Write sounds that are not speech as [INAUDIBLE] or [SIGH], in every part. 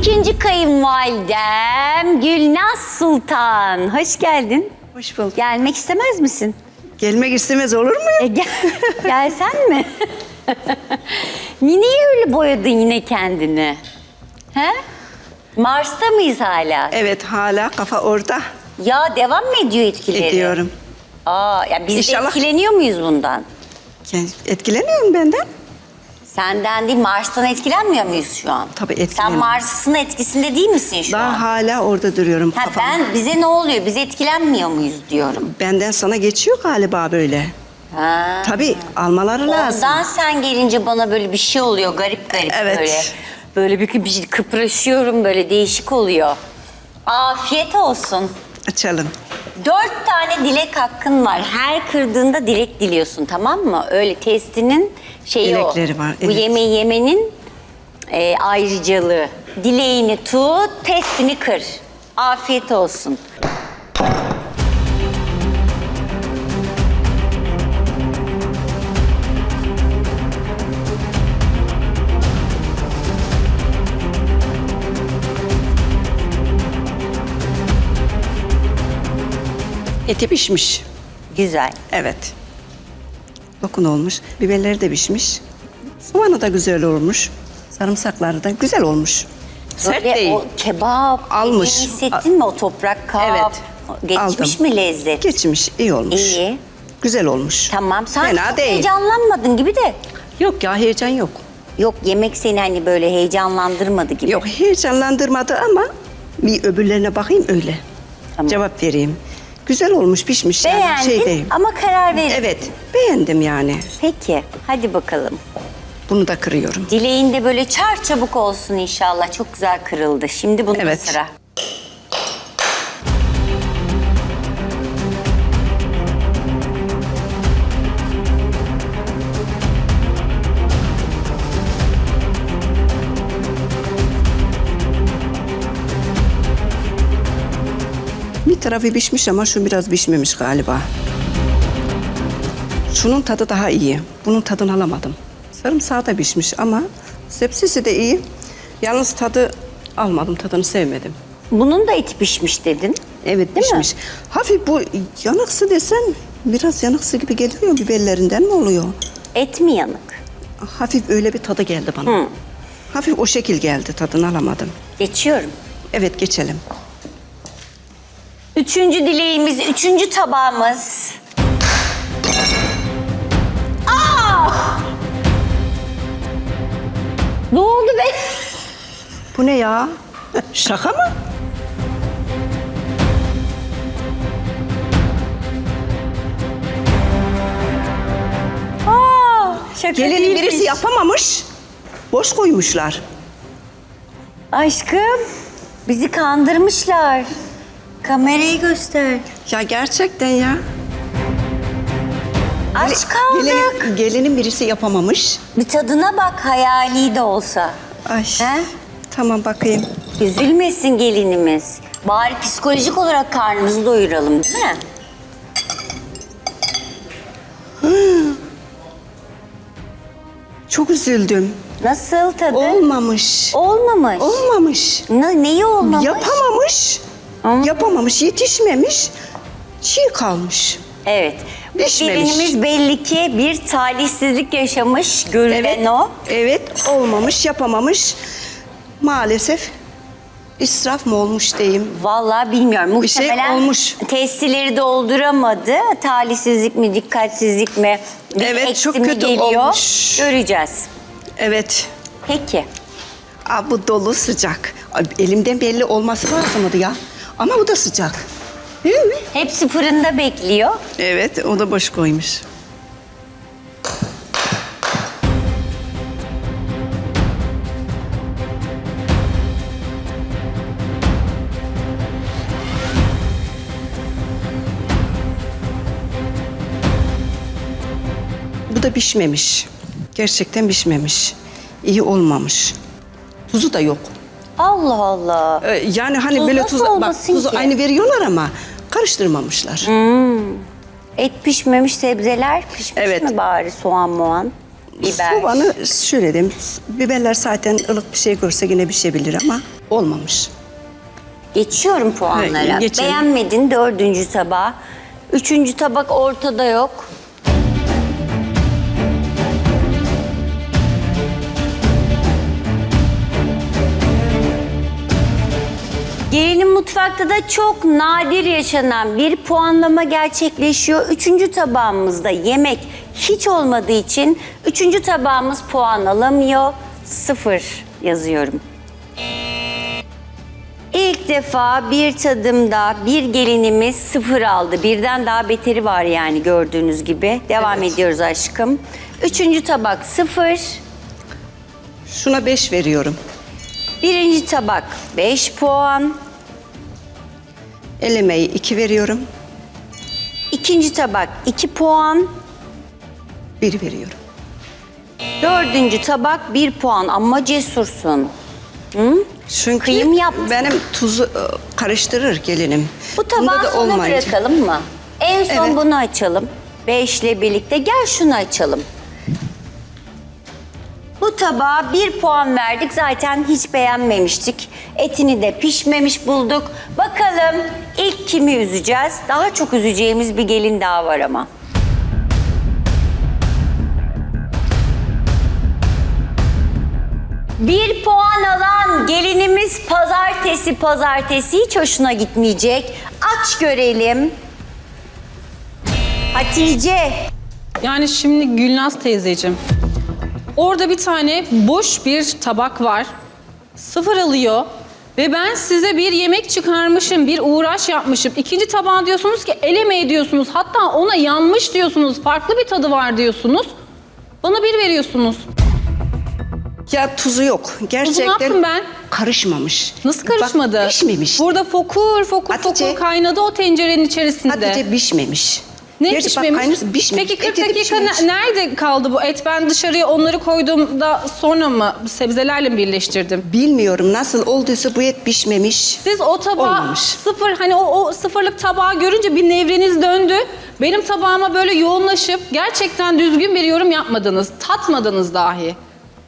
İkinci kayınvalidem Gülnaz Sultan. Hoş geldin. Hoş bulduk. Gelmek istemez misin? Gelmek istemez olur mu? E, gel, [LAUGHS] gelsen mi? [LAUGHS] Niye öyle boyadın yine kendini? He? Mars'ta mıyız hala? Evet hala kafa orada Ya devam mı ediyor etkileri? ediyorum. Aa, ya biz de İnşallah. etkileniyor muyuz bundan? Etkileniyorum benden. Senden değil Mars'tan etkilenmiyor muyuz şu an? Tabii Sen etkileniyorum. Mars'ın etkisinde değil misin şu an? hala orada duruyorum Ha, kafam. ben bize ne oluyor? Biz etkilenmiyor muyuz diyorum. Benden sana geçiyor galiba böyle. Ha. Tabii almaları lazım. Ondan sen gelince bana böyle bir şey oluyor garip garip Evet. böyle. Böyle bir, bir kıpraşıyorum böyle değişik oluyor. Afiyet olsun. Açalım. Dört tane dilek hakkın var. Her kırdığında dilek diliyorsun tamam mı? Öyle testinin şeyi Dilekleri o. var, Bu evet. yemeği yemenin e, ayrıcalığı. Dileğini tut, testini kır. Afiyet olsun. Eti pişmiş. Güzel. Evet. Dokun olmuş. Biberleri de pişmiş. Soğanı da güzel olmuş. Sarımsakları da güzel olmuş. Sert Böyle değil. o kebap Almış. yediğini hissettin mi o toprak kap? Evet, Geçmiş aldım. mi lezzet? Geçmiş, iyi olmuş. İyi. Güzel olmuş. Tamam. Sen Fena çok değil. heyecanlanmadın gibi de. Yok ya heyecan yok. Yok yemek seni hani böyle heyecanlandırmadı gibi. Yok heyecanlandırmadı ama bir öbürlerine bakayım öyle. Tamam. Cevap vereyim. Güzel olmuş pişmiş yani Beğendin şey değil. ama karar ver. Evet beğendim yani. Peki hadi bakalım. Bunu da kırıyorum. Dileğin de böyle çar çabuk olsun inşallah. Çok güzel kırıldı. Şimdi bunun Evet. sıra. Tarafı pişmiş ama şu biraz pişmemiş galiba. Şunun tadı daha iyi. Bunun tadını alamadım. Sarımsağı da pişmiş ama sepsisi de iyi. Yalnız tadı almadım, tadını sevmedim. Bunun da eti pişmiş dedin. Evet Değil mi? pişmiş. Hafif bu yanıksı desen biraz yanıksı gibi geliyor biberlerinden mi oluyor? Et mi yanık? Hafif öyle bir tadı geldi bana. Hı. Hafif o şekil geldi tadını alamadım. Geçiyorum. Evet geçelim. Üçüncü dileğimiz, üçüncü tabağımız. Aa! Ne oldu be? Bu ne ya? Şaka mı? Aa, şaka Gelinin değilmiş. birisi yapamamış. Boş koymuşlar. Aşkım, bizi kandırmışlar. Kamerayı göster. Ya gerçekten ya. Aç kaldık. Gelinin, gelinin birisi yapamamış. Bir tadına bak hayali de olsa. Ay. He? Tamam bakayım. Üzülmesin gelinimiz. Bari psikolojik olarak karnımızı doyuralım değil mi? [GASPS] Çok üzüldüm. Nasıl tadı? Olmamış. Olmamış. Olmamış. Ne, neyi olmamış? Yapamamış. Ama- Yapamamış, yetişmemiş. Çiğ kalmış. Evet. Bu Pişmemiş. gelinimiz belli ki bir talihsizlik yaşamış. Görülen o. Evet, olmamış, yapamamış. Maalesef israf mı olmuş diyeyim. Vallahi bilmiyorum. Bir şey Muhtemelen olmuş. testileri dolduramadı. Talihsizlik mi, dikkatsizlik mi? Bir Evet, çok kötü geliyor? olmuş. Göreceğiz. Evet. Peki. Aa, bu dolu sıcak. Elimden belli olması lazımdı ya. Ama bu da sıcak. Değil mi? Hepsi fırında bekliyor. Evet, o da boş koymuş. Bu da pişmemiş. Gerçekten pişmemiş. İyi olmamış. Tuzu da yok. Allah Allah. Ee, yani hani Tuz böyle nasıl tuz bak olmasın tuzu ki? aynı veriyorlar ama karıştırmamışlar. Et pişmemiş, sebzeler pişmiş Evet. mi bari? Soğan, muğan, biber. Soğanı şöyle diyeyim. Biberler zaten ılık bir şey görse yine pişebilir ama Olmamış. Geçiyorum puanlara. Geçelim. Beğenmedin dördüncü tabağı. Üçüncü tabak ortada yok. Mutfakta da çok nadir yaşanan bir puanlama gerçekleşiyor. Üçüncü tabağımızda yemek hiç olmadığı için üçüncü tabağımız puan alamıyor. Sıfır yazıyorum. İlk defa bir tadımda bir gelinimiz sıfır aldı. Birden daha beteri var yani gördüğünüz gibi. Devam Evet. ediyoruz aşkım. Üçüncü tabak sıfır. Şuna 5 veriyorum. Birinci tabak 5 puan. El emeği 2 veriyorum. İkinci tabak 2 puan. 1 veriyorum. Dördüncü tabak 1 puan ama cesursun. Çünkü Kıyım yaptın. benim tuzu e, karıştırır gelinim. Bu Bunda tabağı da sona olmayınca. bırakalım mı? En son Evet. bunu açalım. Beşle birlikte. Gel şunu açalım. Tabağa bir puan verdik. Zaten hiç beğenmemiştik. Etini de pişmemiş bulduk. Bakalım ilk kimi üzeceğiz? Daha çok üzeceğimiz bir gelin daha var ama. Bir puan alan gelinimiz pazartesi pazartesi hiç hoşuna gitmeyecek. Aç görelim. Hatice. Yani şimdi Gülnaz teyzeciğim. Orada bir tane boş bir tabak var. Sıfır alıyor. Ve ben size bir yemek çıkarmışım, bir uğraş yapmışım. İkinci tabağa diyorsunuz ki el emeği diyorsunuz. Hatta ona yanmış diyorsunuz. Farklı bir tadı var diyorsunuz. Bana bir veriyorsunuz. Ya tuzu yok. Gerçekten yaptım ben. karışmamış. Nasıl karışmadı? Bak, pişmemiş. Burada fokur fokur Hatice. fokur kaynadı o tencerenin içerisinde. Hatice pişmemiş. Ne Gerçi bak, pişmemiş? Peki 40 Eti de dakika ne- nerede kaldı bu et? Ben dışarıya onları koyduğumda sonra mı sebzelerle mi birleştirdim? Bilmiyorum nasıl olduysa bu et pişmemiş. Siz o tabağı Olmamış. sıfır hani o, o sıfırlık tabağı görünce bir nevreniz döndü. Benim tabağıma böyle yoğunlaşıp gerçekten düzgün bir yorum yapmadınız. Tatmadınız dahi.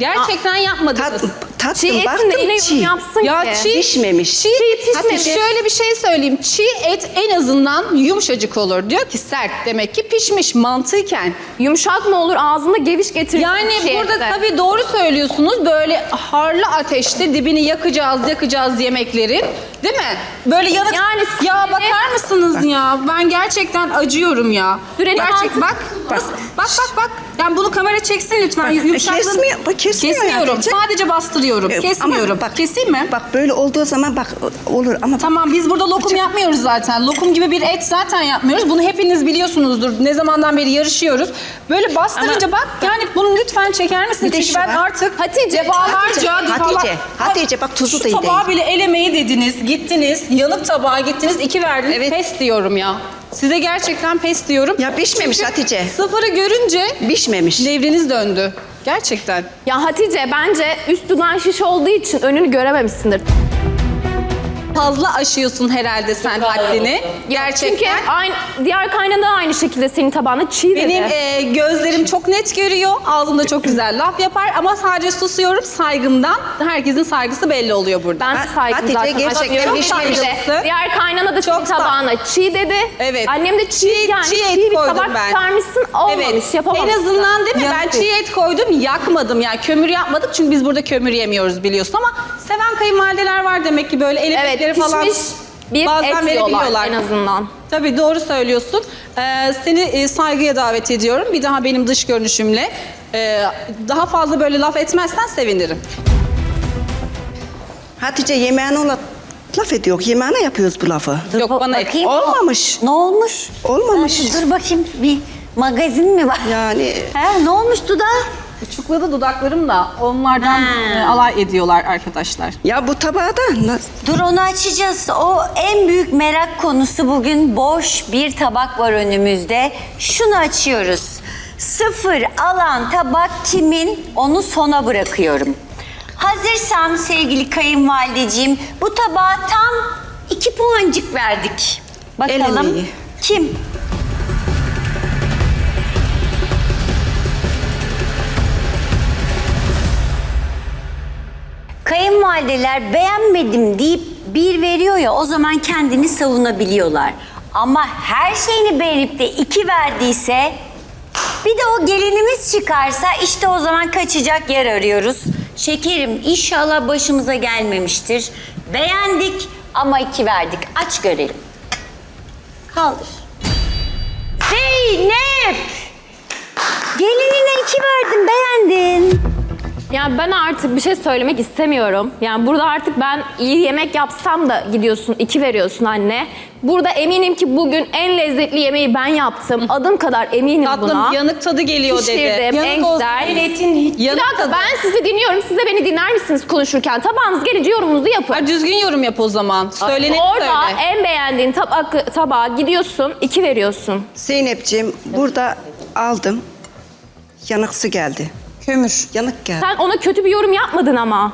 Gerçekten yapmadınız. Tat, tattım Çiğ etin baktım neyine çiğ. yapsın Ya ki? çiğ, Pişmemiş. Çiğ, pişmemiş. Hatice, şöyle bir şey söyleyeyim. Çiğ et en azından yumuşacık olur. Diyor ki sert demek ki pişmiş mantıken. Yumuşak mı olur ağzında geviş getirir. Yani burada etse. tabii doğru söylüyorsunuz. Böyle harlı ateşte dibini yakacağız, yakacağız yemeklerin. Değil mi? Böyle yanık. Yani ya bakar mısınız ya? Ben gerçekten acıyorum ya. Süreli Gerçek mantık- bak. Bak bak bak bak. Yani bunu kamera çeksin lütfen. Bak, Yumuşaklığını- kesmiyor, bak kesmiyor Kesmiyorum. Hatice. Sadece bastırıyorum. Ee, Kesmiyorum. ama bak- Keseyim mi? Bak böyle olduğu zaman bak olur ama bak, Tamam biz burada lokum yapmıyoruz zaten. Lokum gibi bir et zaten yapmıyoruz. Bunu hepiniz biliyorsunuzdur. Ne zamandan beri yarışıyoruz. Böyle bastırınca bak yani bunu lütfen çeker misiniz? Çünkü ben var. artık Hatice, defalarca Hatice, Hatice, Hatice, bak tuzu Şu da iyi tabağı değil. bile elemeyi dediniz, gittiniz. Yanık tabağa gittiniz, iki verdiniz. Evet. Pes diyorum ya. Size gerçekten pes diyorum. Ya pişmemiş Hatice. Sıfırı görünce pişmemiş. devriniz döndü. Gerçekten. Ya Hatice bence üst dudan şiş olduğu için önünü görememişsindir. Fazla aşıyorsun herhalde sen haddini. Çünkü Gerçekten. aynı, diğer kaynana da aynı şekilde senin tabağına çiğ dedi. Benim e, gözlerim çok net görüyor. Ağzımda çok güzel laf yapar ama sadece susuyorum saygımdan. Herkesin saygısı belli oluyor burada. ben de saygım Hatice zaten. gerçekten aşmıyorum. pişmemiş. Sadece Diğer kaynana da senin Çok sağ- tabağına çiğ dedi. Evet. Annem de çiğ, yani çiğ çiğ, et bir koydum tabak ben. çıkarmışsın olmamış yapamamışsın. En azından değil mi? Yanık ben çiğ et koydum yakmadım yani kömür yapmadık çünkü biz burada kömür yemiyoruz biliyorsun ama seven kayınvalideler var demek ki böyle elemekleri Evet falan pişmiş bir bazen et yiyorlar en azından. Tabii doğru söylüyorsun. Ee, seni e, saygıya davet ediyorum. Bir daha benim dış görünüşümle e, daha fazla böyle laf etmezsen sevinirim. Hatice yemeğine ola laf ediyor. Yemeğine yapıyoruz bu lafı. Yok bana et. Bakayım. Olmamış. Ne olmuş? Olmamış. Ha, Dur bakayım bir magazin mi var? Yani He, ne olmuş dudağı? Uçukladı dudaklarım da onlardan Ha. e, alay ediyorlar arkadaşlar. ya bu tabağı da? Dur onu açacağız. O en büyük merak konusu bugün boş bir tabak var önümüzde. Şunu açıyoruz. Sıfır alan tabak kimin? Onu sona bırakıyorum. Hazırsan sevgili kayınvalideciğim bu tabağa tam iki puancık verdik. Bakalım kim? Kayınvalideler beğenmedim deyip bir veriyor ya o zaman kendini savunabiliyorlar. Ama her şeyini beğenip de iki verdiyse bir de o gelinimiz çıkarsa işte o zaman kaçacak yer arıyoruz. Şekerim inşallah başımıza gelmemiştir. Beğendik ama iki verdik. Aç görelim. Kaldır. Zeynep! Gelinine iki verdin beğendin. Yani ben artık bir şey söylemek istemiyorum. Yani burada artık ben iyi yemek yapsam da gidiyorsun, iki veriyorsun anne. Burada eminim ki bugün en lezzetli yemeği ben yaptım. Adım kadar eminim Tatlım buna. yanık tadı geliyor dedi. Pişirdim, en Yanık olsun. güzel. Etin Bir yanık dakika tadı. ben sizi dinliyorum. Siz de beni dinler misiniz konuşurken? Tabağınız gelince yorumunuzu yapın. Ha, düzgün yorum yap o zaman. Söyleneni Orada söyle. en beğendiğin tabak, tabağa gidiyorsun, iki veriyorsun. Zeynep'ciğim burada aldım. Yanıksı geldi. Kömür. Yanık geldi. Sen ona kötü bir yorum yapmadın ama.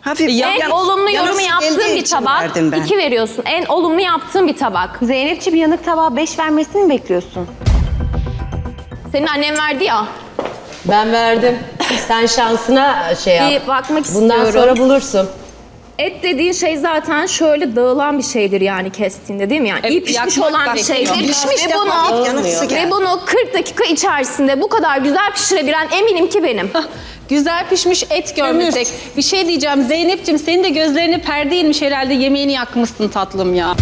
Hafif En yan- olumlu yorumu yaptığın geldiği bir için tabak, verdim ben. veriyorsun. En olumlu yaptığın bir tabak. Zeynep'ciğim yanık tabağa 5 vermesini mi bekliyorsun? Senin annen verdi ya. Ben verdim. Sen şansına şey yap. Bir bakmak Bundan istiyorum. sonra bulursun. Et dediğin şey zaten şöyle dağılan bir şeydir yani kestiğinde değil mi? Yani Evet, iyi pişmiş yakmak olan bir gerekiyor. şeydir. Pişmiş ve de bunu, yanıksı ve geldi. bunu 40 dakika içerisinde bu kadar güzel pişirebilen eminim ki benim. Güzel pişmiş et görmesek. Bir şey diyeceğim Zeynep'ciğim senin de gözlerini perde inmiş herhalde yemeğini yakmışsın tatlım ya.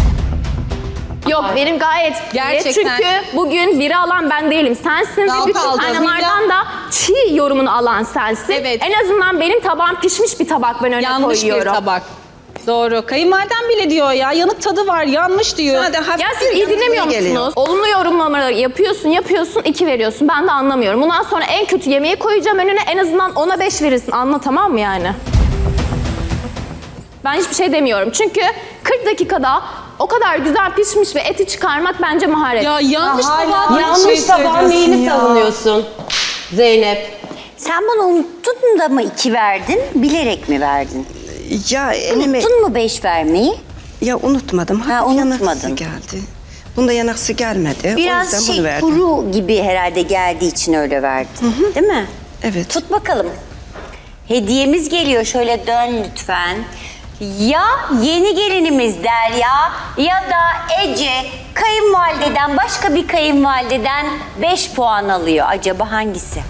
Yok benim gayet Gerçekten. Çünkü bugün biri alan ben değilim. Sensin Dal ve bütün kaldı. kaynalardan da çiğ yorumunu alan sensin. Evet. En azından benim tabağım pişmiş bir tabak ben öne Yanlış koyuyorum. bir tabak. Doğru. Kayınvaliden bile diyor ya yanık tadı var yanlış diyor. Sana da hafif Ya siz iyi dinlemiyor musunuz? Olumlu yorumlamaları yapıyorsun, yapıyorsun, iki veriyorsun. Ben de anlamıyorum. Bundan sonra en kötü yemeği koyacağım önüne. En azından ona beş verirsin. Anla tamam mı yani? Ben hiçbir şey demiyorum. Çünkü 40 dakikada o kadar güzel pişmiş ve eti çıkarmak bence maharet. Ya yanlış tabak. Yanlış tabağın neyini savunuyorsun Zeynep? Sen bunu unuttun da mı iki verdin? Bilerek mi verdin? Ya elime... Unuttun mu beş vermeyi? Ya unutmadım. Ha, yanıksı unutmadın. geldi. Bunda yanıksı gelmedi. o Biraz yüzden şey bunu verdim. kuru gibi herhalde geldiği için öyle verdin. Değil mi? Evet. Tut bakalım. Hediyemiz geliyor. Şöyle dön lütfen. Ya yeni gelinimiz Derya ya da Ece kayınvalideden başka bir kayınvalideden 5 puan alıyor. Acaba hangisi?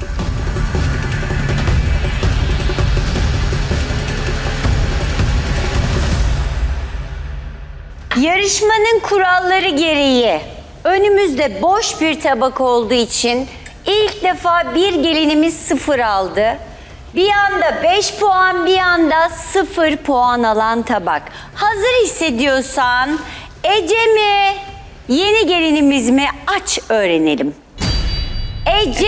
Yarışmanın kuralları gereği önümüzde boş bir tabak olduğu için ilk defa bir gelinimiz sıfır aldı. Bir anda 5 puan, bir anda 0 puan alan tabak. Hazır hissediyorsan Ece mi, yeni gelinimiz mi aç öğrenelim. Ece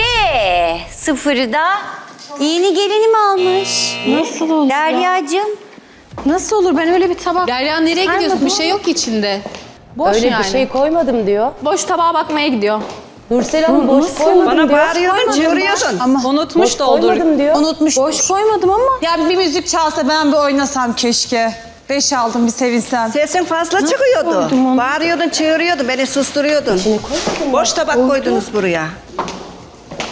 sıfırı da yeni gelinim almış. Nasıl olur ya? Deryacığım. Nasıl olur? Ben öyle bir tabak... Derya nereye gidiyorsun? Bir şey yok ki içinde. Boş Öyle yani. bir şey koymadım diyor. Boş tabağa bakmaya gidiyor. Nursel Hanım boş koymadım Bana diyor. bağırıyordun, çığırıyordun. Unutmuş Boş da olur. koymadım diyor. Unutmuş. Boş koymadım ama. Ya bir müzik çalsa ben bir oynasam keşke. Beş aldım bir sevinsem. Sesin fazla çıkıyordu. Bağırıyordun, çığırıyordun, beni susturuyordun. Boş tabak koydunuz buraya.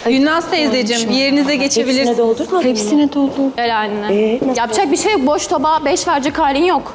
Gülnaz teyzeciğim yerinize geçebilirsiniz. Hepsine doldu. Gel anne. Yapacak bir şey yok. Boş tabağa 5 verecek halin yok.